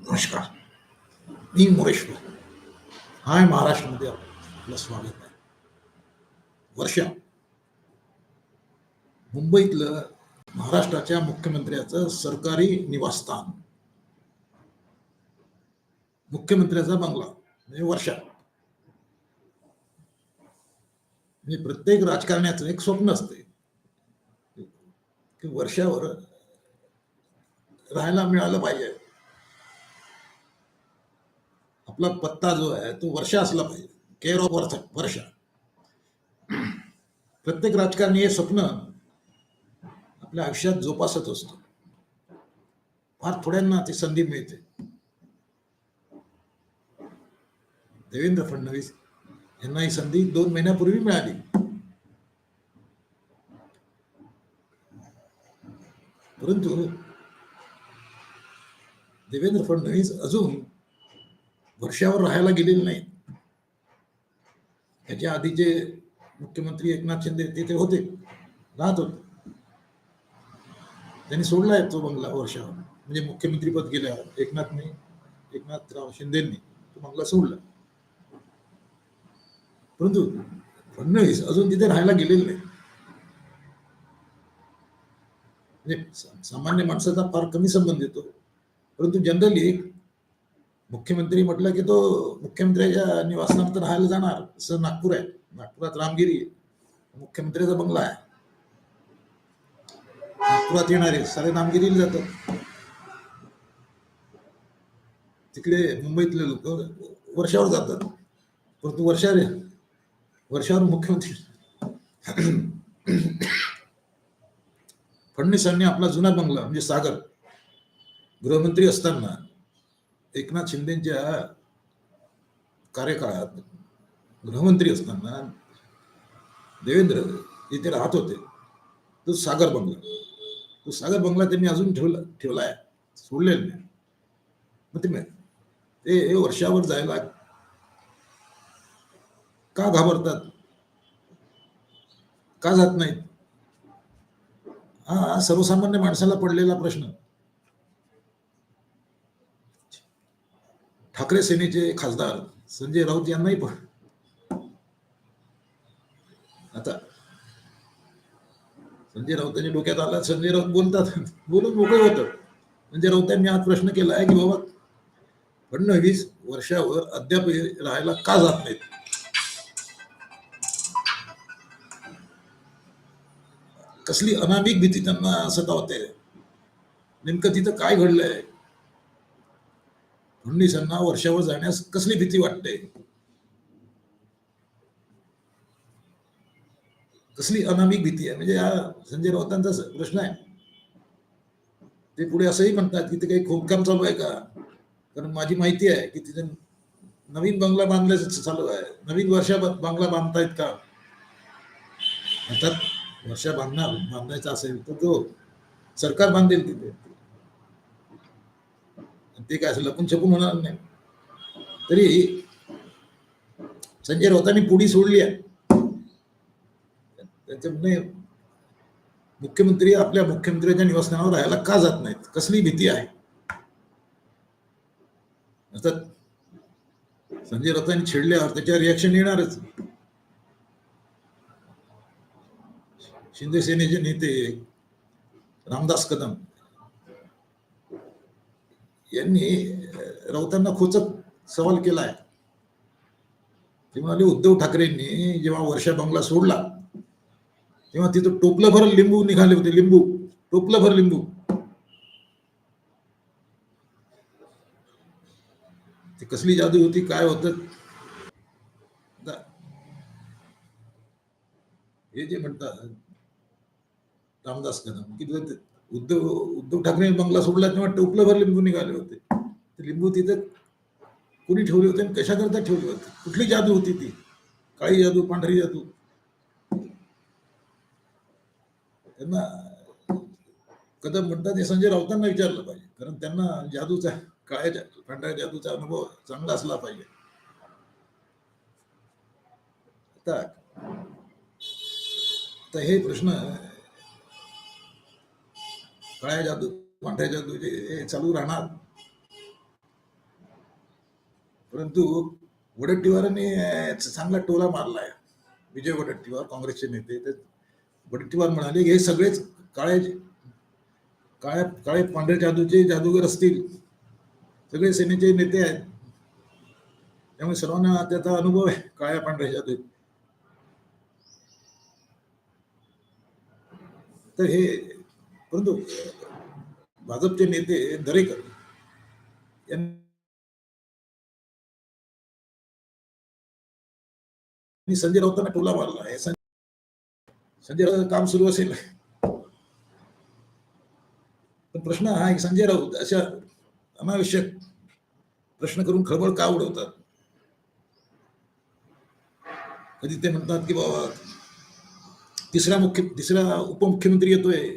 नमस्कार. मी मोरेश्वर हाय महाराष्ट्रामध्ये आपलं स्वागत आहे. वर्षा मुंबईतलं महाराष्ट्राच्या मुख्यमंत्र्याचं सरकारी निवासस्थान. मुख्यमंत्र्याचा बंगला म्हणजे वर्षा. म्हणजे प्रत्येक राजकारण्याचं एक स्वप्न असते. की वर्षावर राहायला मिळालं पाहिजे. आपला पत्ता जो आहे तो वर्षा असला पाहिजे. केअर ऑफ वर्ष वर्षा. प्रत्येक राजकारणी हे स्वप्न आपल्या आयुष्यात जोपासत असतो. फार थोड्यांना ती संधी मिळते. देवेंद्र फडणवीस यांना ही संधी दोन महिन्यापूर्वी मिळाली. परंतु देवेंद्र फडणवीस अजून वर्षावर राहायला गेलेले नाहीत. त्याच्या आधीचे मुख्यमंत्री एकनाथ शिंदे तिथे होते राहत होते. त्यांनी सोडलाय तो बंगला वर्षावर. म्हणजे मुख्यमंत्रीपद गेल्यावर एकनाथने एकनाथराव शिंदेनी तो बंगला सोडला. परंतु फडणवीस अजून तिथे राहायला गेलेले नाही म्हणजे सामान्य माणसाचा फार कमी संबंध येतो. परंतु जनरली मुख्यमंत्री म्हटलं की तो मुख्यमंत्र्याच्या निवासस्थानात राहायला जाणार असं नागपूर आहे. नागपुरात रामगिरी मुख्यमंत्र्याचा बंगला आहे. नागपुरात येणारे सारे रामगिरीला जातात. तिकडे मुंबईतले लोक वर्षावर जातात. परंतु वर्षावर वर्षावर मुख्यमंत्री. फडणवीसांनी आपला जुना बंगला म्हणजे सागर गृहमंत्री असताना एकनाथ शिंदेच्या कार्यकाळात गृहमंत्री असताना देवेंद्र इथे राहत होते. तो सागर बंगला. तो सागर बंगला त्यांनी अजून ठेवला ठेवला आहे. सोडलेला नाही. मग ते ते वर्षावर जायला का घाबरतात? का जात नाहीत? हा सर्वसामान्य माणसाला पडलेला प्रश्न. ठाकरे सेनेचे खासदार संजय राऊत यांनाही पण. आता संजय राऊतांच्या डोक्यात आला संजय राऊत बोलतात. बोलून मोकळे होतं. म्हणजे संजय राऊतांनी आज प्रश्न केला आहे की बाबा फडणवीस वर्षावर अद्याप राहायला का जात नाहीत? कसली अनामिक भीती त्यांना सतावते. नेमकं तिथं काय घडलंय? फडणवीसांना वर्षावर जाण्यास कसली भीती वाटते? कसली अनामिक भीती आहे? म्हणजे हा संजय राऊतांचा प्रश्न आहे. ते पुढे असंही म्हणतात की ते काही खोदकाम चालू आहे का? कारण माझी माहिती आहे की तिथे नवीन बंगला बांधण्याचं चालू आहे. नवीन वर्षा बंगला बांधतायत का? अर्थात वर्षा बांधणार बांधायचा असेल तर तो सरकार बांधेल तिथे. ते काय असं लपून छपून होणार नाही. तरी संजय राऊतांनी पुढी सोडली आहे. त्याच्यामुळे मुख्यमंत्री आपल्या मुख्यमंत्र्यांच्या निवासस्थानावर राहायला का जात नाहीत? कसली भीती आहे? अर्थात संजय राऊतांनी छेडल्यावर त्याच्यावर रिॲक्शन येणारच. शिंदे सेनेचे नेते रामदास कदम यांनी राऊतांना खोचत सवाल केला आहे ते म्हणाले उद्धव ठाकरेंनी जेव्हा वर्षा बंगला सोडला तेव्हा तिथं टोपलं भर लिंबू निघाले होते लिंबू टोपलं भर लिंबू. ते कसली जादू होती काय होत? हे जे म्हणतात रामदास कदम की उद्धव उद्धव ठाकरे बंगला सोडला तेव्हा टोपलं भर लिंबू निघाले होते. ते लिंबू तिथं कुणी ठेवले होते आणि कशाकरता ठेवले होते? कुठली जादू होती ती? काळी जादू पांढरी जादू? त्यांना कदम म्हणतात हे संजय राऊतांना विचारलं पाहिजे. कारण त्यांना जादूचा काळ्या जादू पांढऱ्या जादूचा अनुभव चांगला असला पाहिजे. आता तर हे प्रश्न काळ्या जादू पांढऱ्या जादूचे हे चालू राहणार. परंतु वडट्टीवारांनी चांगला टोला मारलाय. विजय वडट्टीवार काँग्रेसचे नेते ते वडट्टीवार म्हणाले हे सगळेच काळे काळ्या काळे पांढऱ्या जादूचे जादूगर असतील. सगळे सेनेचे नेते आहेत. त्यामुळे सर्वांना त्याचा अनुभव आहे काळ्या पांढऱ्या जादू तर हे परंतु भाजपचे नेते दरेकर यांनी संजय राऊतांना टोला मारला आहे. संजय राऊत काम सुरू असेल. पण प्रश्न हा एक संजय राऊत अशा अनावश्यक प्रश्न करून खळबळ का उडवतात? कधी ते म्हणतात की बाबा तिसरा मुख्य तिसरा उपमुख्यमंत्री येतोय.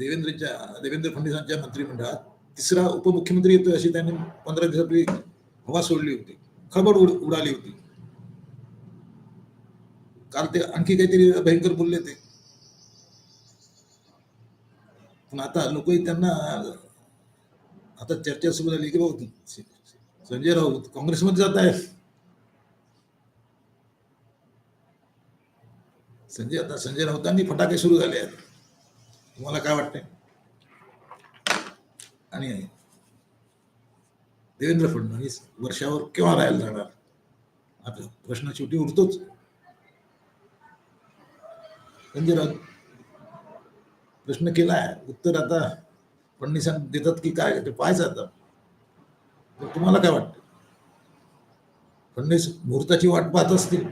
देवेंद्रच्या देवेंद्र फडणवीसांच्या मंत्रिमंडळात तिसरा उपमुख्यमंत्री येतोय अशी त्यांनी पंधरा दिवसापूर्वी हवा सोडली होती. खळबळ उड उडाली होती. काल ते आणखी काहीतरी भयंकर बोलले ते. पण आता लोकही त्यांना आता चर्चा सुरू झाली की बाबा संजय राऊत काँग्रेसमध्ये जात आहे संजय आता संजय राऊतांनी फटाके सुरू झाले आहेत. तुम्हाला काय वाटतंय? आणि देवेंद्र फडणवीस वर्षावर केव्हा राहायला जाणार? आता प्रश्न शेवटी उरतोच. प्रश्न केलाय. उत्तर आता फडणवीस देतात की काय? ते पाहायचं आता. तर तुम्हाला काय वाटतं फडणवीस मुहूर्ताची वाट पाहत असतील.